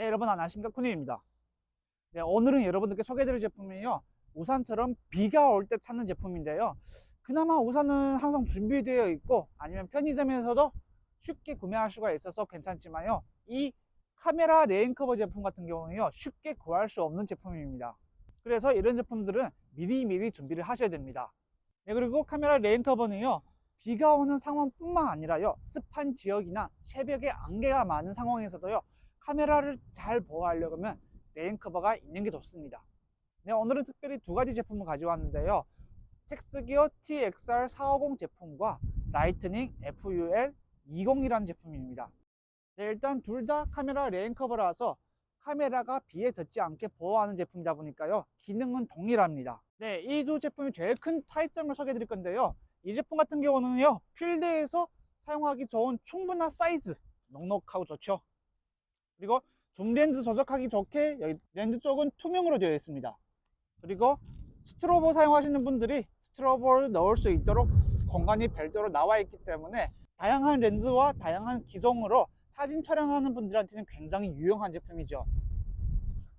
네, 여러분 안녕하십니까 쿠니입니다. 네, 오늘은 여러분들께 소개해드릴 제품이요. 우산처럼 비가 올 때 찾는 제품인데요. 그나마 우산은 항상 준비되어 있고 아니면 편의점에서도 쉽게 구매할 수가 있어서 괜찮지만요. 이 카메라 레인 커버 제품 같은 경우는요. 쉽게 구할 수 없는 제품입니다. 그래서 이런 제품들은 미리미리 준비를 하셔야 됩니다. 네, 그리고 카메라 레인 커버는요. 비가 오는 상황뿐만 아니라요. 습한 지역이나 새벽에 안개가 많은 상황에서도요. 카메라를 잘 보호하려고 하면 레인 커버가 있는 게 좋습니다. 네, 오늘은 특별히 두 가지 제품을 가져왔는데요. 텍스기어 TXR450 제품과 라이트닝 FUL20이라는 제품입니다. 네, 일단 둘 다 카메라 레인 커버라서 카메라가 비에 젖지 않게 보호하는 제품이다 보니까요. 기능은 동일합니다. 네, 이 두 제품의 제일 큰 차이점을 소개해 드릴 건데요. 이 제품 같은 경우는요. 필드에서 사용하기 좋은 충분한 사이즈, 넉넉하고 좋죠. 그리고 줌 렌즈 조작하기 좋게 여기 렌즈 쪽은 투명으로 되어 있습니다. 그리고 스트로보 사용하시는 분들이 스트로보를 넣을 수 있도록 공간이 별도로 나와 있기 때문에 다양한 렌즈와 다양한 기종으로 사진 촬영하는 분들한테는 굉장히 유용한 제품이죠.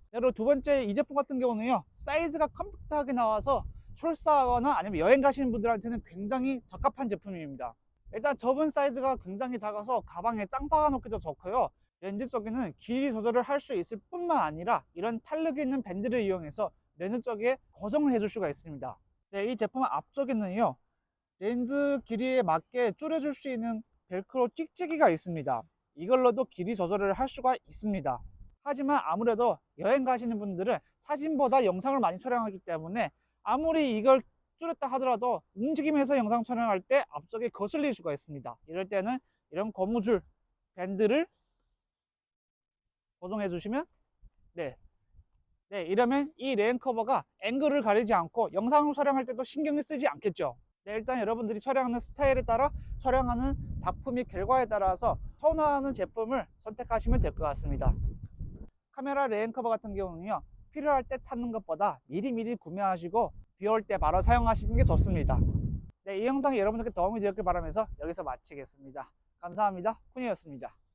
그리고 두 번째 이 제품 같은 경우는요 사이즈가 컴팩트하게 나와서 출사하거나 아니면 여행 가시는 분들한테는 굉장히 적합한 제품입니다. 일단 접은 사이즈가 굉장히 작아서 가방에 짱 박아 놓기도 좋고요. 렌즈 쪽에는 길이 조절을 할 수 있을 뿐만 아니라 이런 탄력이 있는 밴드를 이용해서 렌즈 쪽에 고정을 해줄 수가 있습니다. 네, 이 제품 앞쪽에는요 렌즈 길이에 맞게 줄여줄 수 있는 벨크로 찍찍이가 있습니다. 이걸로도 길이 조절을 할 수가 있습니다. 하지만 아무래도 여행 가시는 분들은 사진보다 영상을 많이 촬영하기 때문에 아무리 이걸 줄였다 하더라도 움직이면서 영상 촬영할 때 앞쪽에 거슬릴 수가 있습니다. 이럴 때는 이런 고무줄 밴드를 고정해 주시면 네. 네, 이러면 이 레인 커버가 앵글을 가리지 않고 영상 촬영할 때도 신경을 쓰지 않겠죠. 네, 일단 여러분들이 촬영하는 스타일에 따라 촬영하는 작품의 결과에 따라서 선호하는 제품을 선택하시면 될 것 같습니다. 카메라 레인 커버 같은 경우는요. 필요할 때 찾는 것보다 미리미리 구매하시고 비 올 때 바로 사용하시는 게 좋습니다. 네, 이 영상이 여러분들께 도움이 되었길 바라면서 여기서 마치겠습니다. 감사합니다. 쿤이었습니다.